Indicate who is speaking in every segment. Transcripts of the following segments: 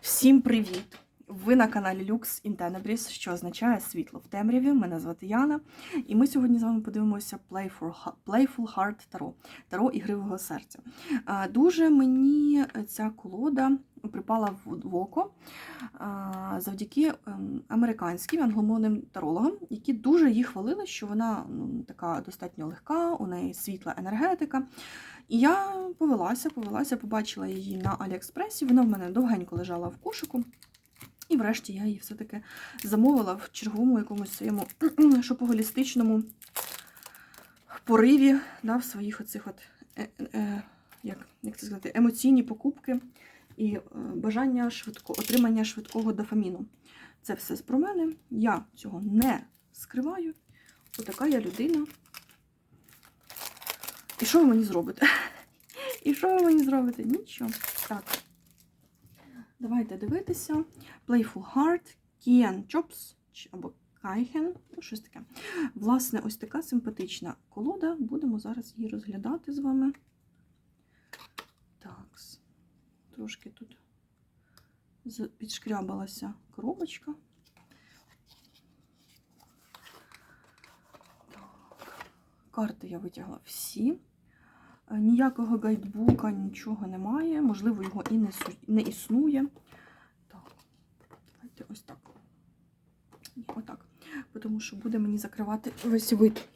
Speaker 1: Всім привіт! Ви на каналі Lux in Tenebris, що означає світло в темряві. Мене звати Яна, і ми сьогодні з вами подивимося Playful, Heart Таро, Таро ігривого серця. Дуже мені ця колода припала в в око завдяки ем, американським англомовним тарологам, які дуже її хвалили, що вона ну, така достатньо легка, у неї світла енергетика. І я повелася, повелася, побачила її на Аліекспресі. Вона в мене довгенько лежала в кошику. І врешті я її все-таки замовила в черговому якомусь своєму шопоголістичному пориві, да, в своїх оцих от, е, е, як, як це сказати, емоційні покупки і е, бажання швидко, отримання швидкого дофаміну. Це все про мене. Я цього не скриваю. Отака я людина. І що ви мені зробите? І що ви мені зробите? Нічого. Так. Давайте дивитися. Playful Heart, Kian Chops або Kaihen, ну щось таке. Власне, ось така симпатична колода. Будемо зараз її розглядати з вами. Так. Трошки тут підшкрябалася коробочка. Карти я витягла всі. Е, Ніякого гайдбука, нічого немає. Можливо, його і не, не існує. Так, давайте ось так. Ні, отак. Тому що буде мені закривати весь вид.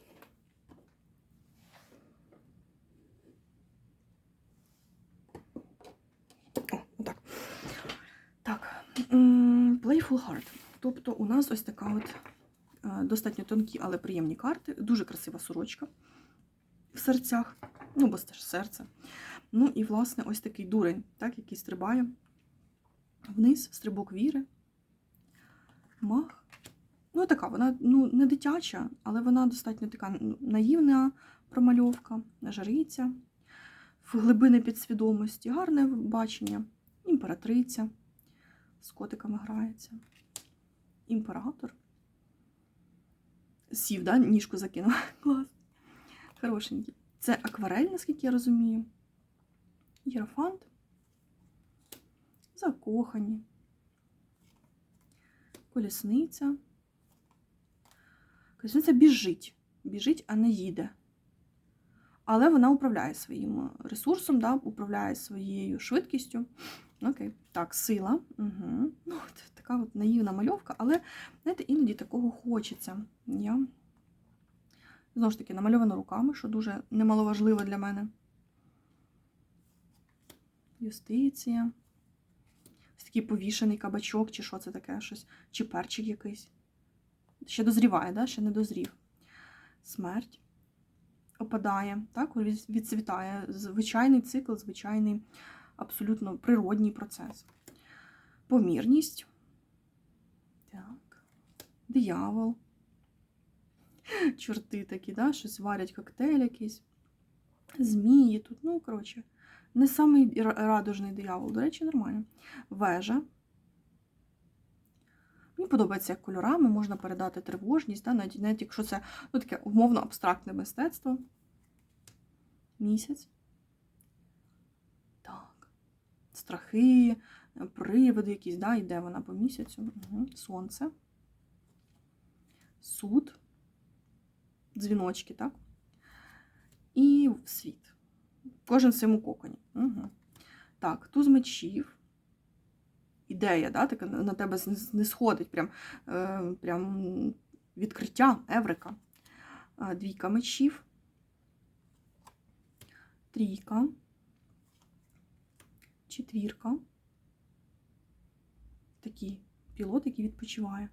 Speaker 1: Так. Playful Heart. Тобто у нас ось така от е, достатньо тонкі, але приємні карти. Дуже красива сорочка в серцях. Ну, бо це ж серце. Ну і, власне, ось такий дурень, так, який стрибає вниз, стрибок віри. Мах. Ну, така, вона ну, не дитяча, але вона достатньо така ну, наївна промальовка, жариця, в глибини підсвідомості, гарне бачення, імператриця з котиками грається. Імператор. Сів, да? ніжку закинув. Клас. Хорошенький. Це акварель, наскільки я розумію. Єрофант. Закохані. Колісниця. Колісниця біжить. Біжить, а не їде. Але вона управляє своїм ресурсом, да, управляє своєю швидкістю. Окей. Так, сила. Угу. Ну, от така от наївна мальовка, але, знаєте, іноді такого хочеться. Я Знову ж таки, намальовано руками, що дуже немаловажливо для мене. Юстиція. Ось такий повішений кабачок, чи що це таке, щось, чи перчик якийсь. Ще дозріває, да? ще не дозрів. Смерть опадає, так? відцвітає. Звичайний цикл, звичайний, абсолютно природній процес. Помірність. Так. Диявол чорти такі, да? щось варять коктейль якийсь. Змії тут, ну, коротше, не самий радужний диявол, до речі, нормально. Вежа. Мені подобається, як кольорами можна передати тривожність, да? навіть, навіть якщо це ну, таке умовно абстрактне мистецтво. Місяць. Так. Страхи, привиди якісь, да? йде вона по місяцю. Угу. Сонце. Суд дзвіночки, так? І світ. Кожен в своєму коконі. Угу. Так, туз мечів. Ідея, да, така на тебе не сходить. Прям, е, прям відкриття, еврика. Двійка мечів. Трійка. Четвірка. Такий пілот, який відпочиває.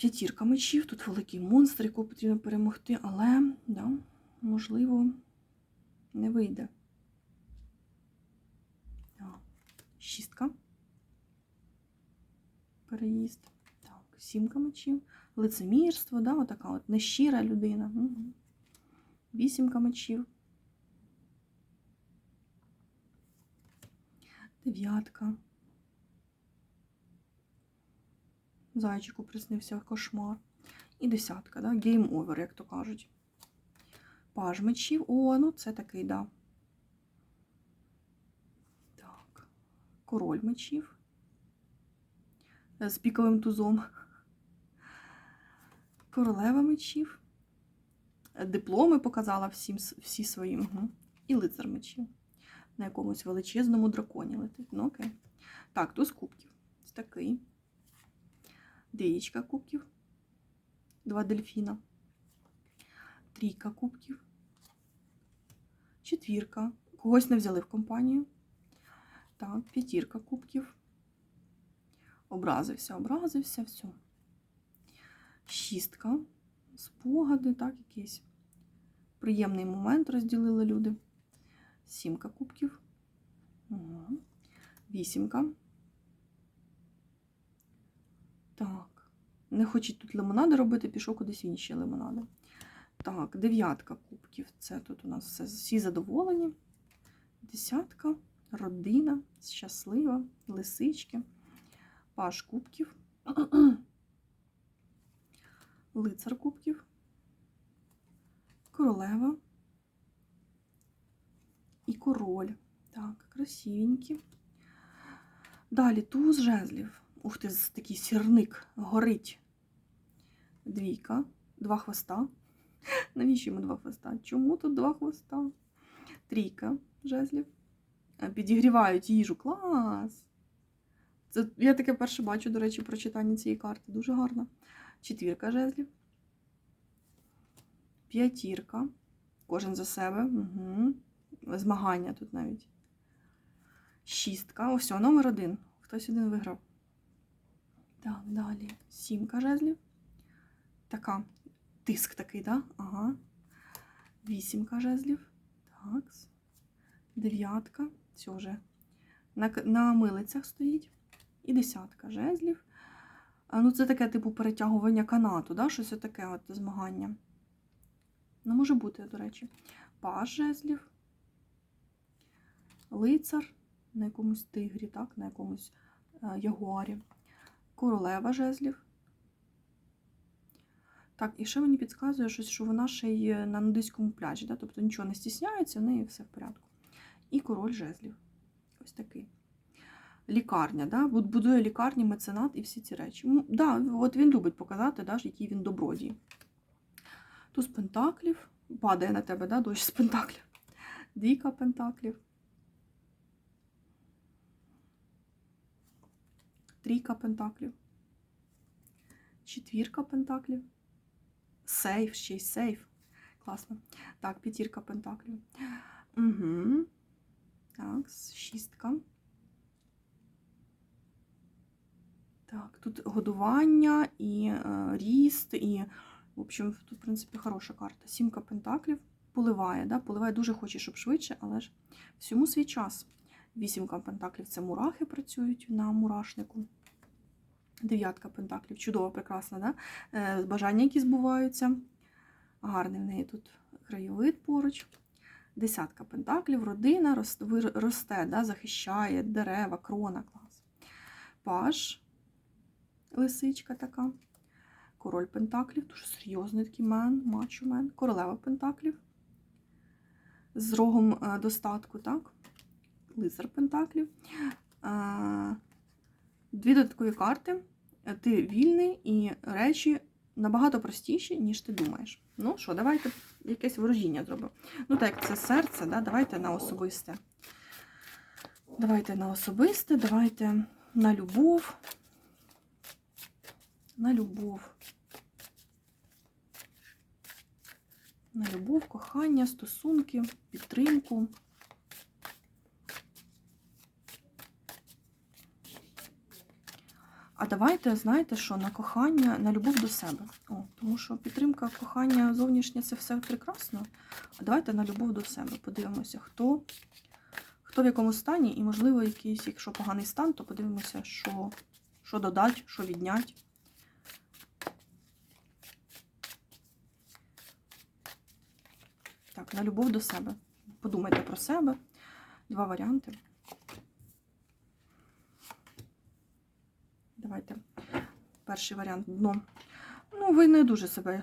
Speaker 1: П'ятірка мечів, тут великий монстр, якого потрібно перемогти, але, да, можливо, не вийде. Шістка. Переїзд. Так, сімка мечів. Лицемірство, да, отака от нещира людина. Вісімка мечів. Дев'ятка. Зайчику приснився кошмар. І десятка, да? Game over, як то кажуть. Паж мечів. О, ну це такий, да. Так. король мечів е, з піковим тузом, королева мечів, е, дипломи показала всім, всі свої, угу. і лицар мечів. На якомусь величезному драконі летить. Ну окей. Так, туз кубків. Ось такий. Деєчка кубків. Два дельфіна. Трійка кубків. Четвірка. Когось не взяли в компанію. Так, п'ятірка кубків. Образився, образився, все. Шістка. Спогади, так, якийсь. Приємний момент розділили люди. Сімка кубків. Угу. Вісімка. Так. Не хочуть тут лимонади робити, пішов кудись інші лимонади. Так, дев'ятка кубків. Це тут у нас все, всі задоволені. Десятка, родина, щаслива, лисички, паш кубків, лицар кубків, королева і король. Так, красивенькі. Далі туз жезлів. Ух ти, такий сірник горить. Двійка, два хвоста. Навіщо йому два хвоста? Чому тут два хвоста? Трійка жезлів. Е, Підігрівають їжу. Клас! Це я таке перше бачу, до речі, про читання цієї карти. Дуже гарно. Четвірка жезлів. П'ятірка. Кожен за себе. Угу. Змагання тут навіть. Шістка. Ось, номер один. Хтось один виграв. Так, далі. Сімка жезлів. Така. Тиск такий, да? Ага. Вісімка жезлів. Так. Дев'ятка. Це вже на, на милицях стоїть. І десятка жезлів. А, ну, це таке, типу, перетягування канату, да? щось таке от змагання. Ну, може бути, до речі. Паж жезлів. Лицар на якомусь тигрі, так? на якомусь е, ягуарі. Королева жезлів. Так, і ще мені підказує щось, що вона ще й на нудиському пляжі, да? тобто нічого не стісняється, в неї все в порядку. І король жезлів. Ось такий. Лікарня, да? Будує лікарні, меценат і всі ці речі. Ну, да, от він любить показати, да, який він добродій. Туз пентаклів. Падає на тебе, да, дощ з пентаклів. Двійка пентаклів. Трійка пентаклів. Четвірка пентаклів. Сейф, ще й сейф. Класно. Так, п'ятірка пентаклів. Угу. Так, шістка. Так, тут годування і е, ріст, і, в общем, тут, в принципі, хороша карта. Сімка пентаклів поливає, да? поливає дуже хоче, щоб швидше, але ж всьому свій час. Вісімка пентаклів це мурахи працюють на мурашнику. Дев'ятка пентаклів, чудово, прекрасна, да? Е, бажання, які збуваються. Гарний в неї тут краєвид поруч. Десятка пентаклів, родина рос- росте, да? захищає дерева, крона, клас. Паж, лисичка така. Король пентаклів, дуже серйозний такий мен, мачо мен. Королева пентаклів. З рогом е, достатку, так? Лицар пентаклів. Дві додаткові карти. Е, Ти вільний і речі набагато простіші, ніж ти думаєш. Ну що, давайте якесь ворожіння зробимо. Ну, так це серце, да? давайте на особисте. Давайте на особисте, давайте на любов. На любов. На любов, кохання, стосунки, підтримку. А давайте, знаєте, що на кохання, на любов до себе. О, тому що підтримка, кохання зовнішнє це все прекрасно. А давайте на любов до себе. Подивимося, хто, хто в якому стані, і, можливо, якийсь, якщо поганий стан, то подивимося, що, що додать, що віднять. Так, на любов до себе. Подумайте про себе. Два варіанти. Давайте. Перший варіант дно. Ну, ви не дуже себе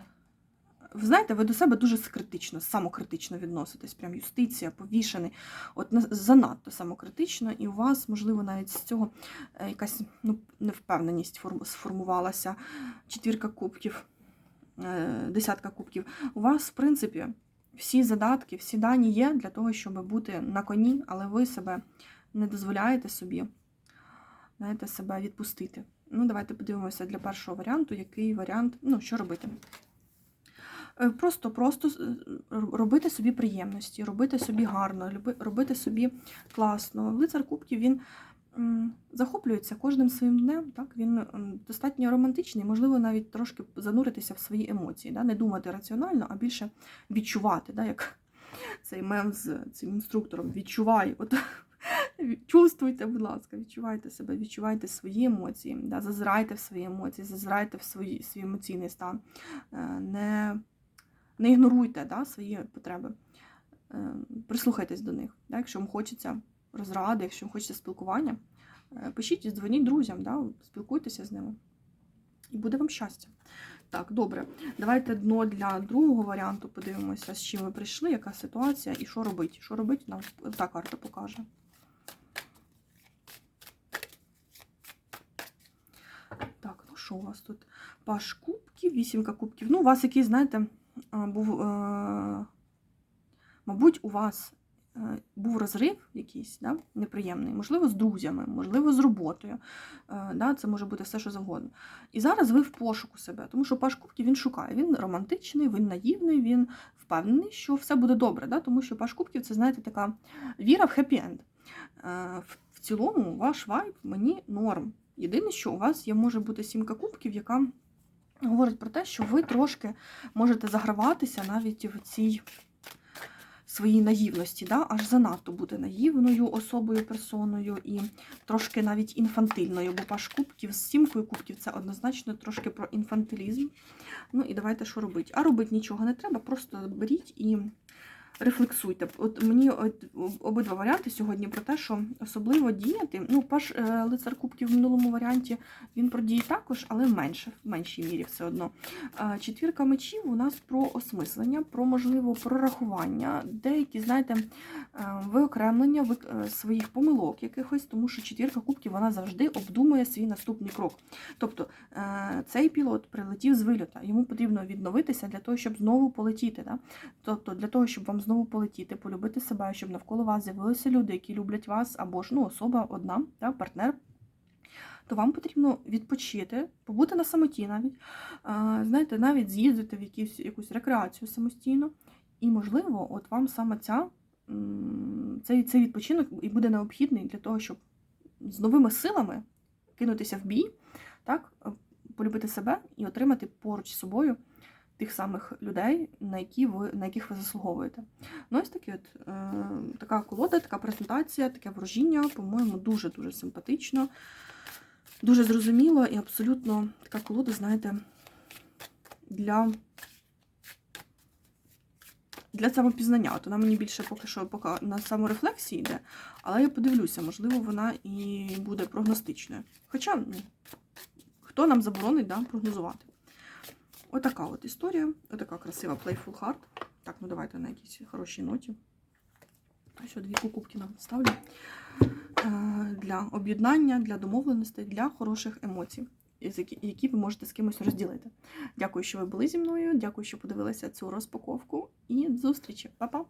Speaker 1: знаєте, ви до себе дуже критично, самокритично відноситесь. Прям юстиція, повішений. От на- занадто самокритично, і у вас, можливо, навіть з цього е, якась ну, невпевненість форм- сформувалася. Четвірка кубків, е, десятка кубків. У вас, в принципі, всі задатки, всі дані є для того, щоб бути на коні, але ви себе не дозволяєте собі знаєте, себе відпустити. Ну, давайте подивимося для першого варіанту, який варіант, ну, що робити. Е, Просто, просто е, робити собі приємності, робити собі гарно, робити собі класно. Лицар Кубків він захоплюється кожним своїм днем. Так? Він достатньо романтичний, можливо, навіть трошки зануритися в свої емоції, да? не думати раціонально, а більше відчувати, да? як цей мем з цим інструктором. Відчувай. От, чувствуйте, будь ласка, відчувайте себе, відчувайте свої емоції, да? зазирайте в свої емоції, зазирайте в свої, свій емоційний стан. Е, Не, не ігноруйте да? свої потреби. Е, Прислухайтесь до них. Да? Якщо вам хочеться розради, якщо вам хочеться спілкування, е, пишіть, дзвоніть друзям, да? спілкуйтеся з ними. І буде вам щастя. Так, добре. Давайте дно для другого варіанту подивимося, з чим ви прийшли, яка ситуація і що робити. Що робити, нам та карта покаже. Так, ну що у вас тут? Паш кубків, вісімка кубків. Ну, у вас якийсь, знаєте, був, е, мабуть, у вас е, був розрив якийсь да, неприємний, можливо, з друзями, можливо, з роботою. Е, Да, це може бути все, що завгодно. І зараз ви в пошуку себе, тому що Паш Кубків він шукає. Він романтичний, він наївний, він впевнений, що все буде добре. Да? Тому що Паш Кубків це, знаєте, така віра в хеппі-енд. В цілому, ваш вайб мені норм. Єдине, що у вас є може бути сімка кубків, яка говорить про те, що ви трошки можете заграватися навіть в цій своїй наївності, да? аж занадто бути наївною особою, персоною і трошки навіть інфантильною, бо паш кубків з сімкою кубків це однозначно трошки про інфантилізм. Ну і давайте що робити? А робити нічого не треба, просто беріть і рефлексуйте. От мені от, обидва варіанти сьогодні про те, що особливо діяти. Ну, паш е, лицар кубків в минулому варіанті він про дії також, але менше, в меншій мірі все одно. Четвірка мечів у нас про осмислення, про можливо прорахування, деякі, знаєте, е, виокремлення е, своїх помилок якихось, тому що четвірка кубків вона завжди обдумує свій наступний крок. Тобто е, цей пілот прилетів з вильота, йому потрібно відновитися для того, щоб знову полетіти. Да? Тобто для того, щоб вам знову полетіти, полюбити себе, щоб навколо вас з'явилися люди, які люблять вас, або ж ну, особа одна, да, партнер. То вам потрібно відпочити, побути на самоті навіть, знаєте, навіть з'їздити в якусь, якусь рекреацію самостійно. І, можливо, от вам саме ця, цей, цей відпочинок і буде необхідний для того, щоб з новими силами кинутися в бій, так, полюбити себе і отримати поруч з собою тих самих людей, на, які ви, на яких ви заслуговуєте. Ну, ось такі от, е, така колода, така презентація, таке ворожіння, по-моєму, дуже-дуже симпатично, дуже зрозуміло і абсолютно така колода, знаєте, для. Для самопізнання. От вона мені більше поки що поки на саморефлексії йде, але я подивлюся, можливо, вона і буде прогностичною. Хоча, хто нам заборонить да, прогнозувати? Отака от історія, отака красива Playful Heart. Так, ну давайте на якійсь хорошій ноті. Ось дві покупки нам ставлю. Е, Для об'єднання, для домовленостей, для хороших емоцій, які- ви можете з кимось розділити. Дякую, що ви були зі мною. Дякую, що подивилися цю розпаковку. І зустрічі. Па-па!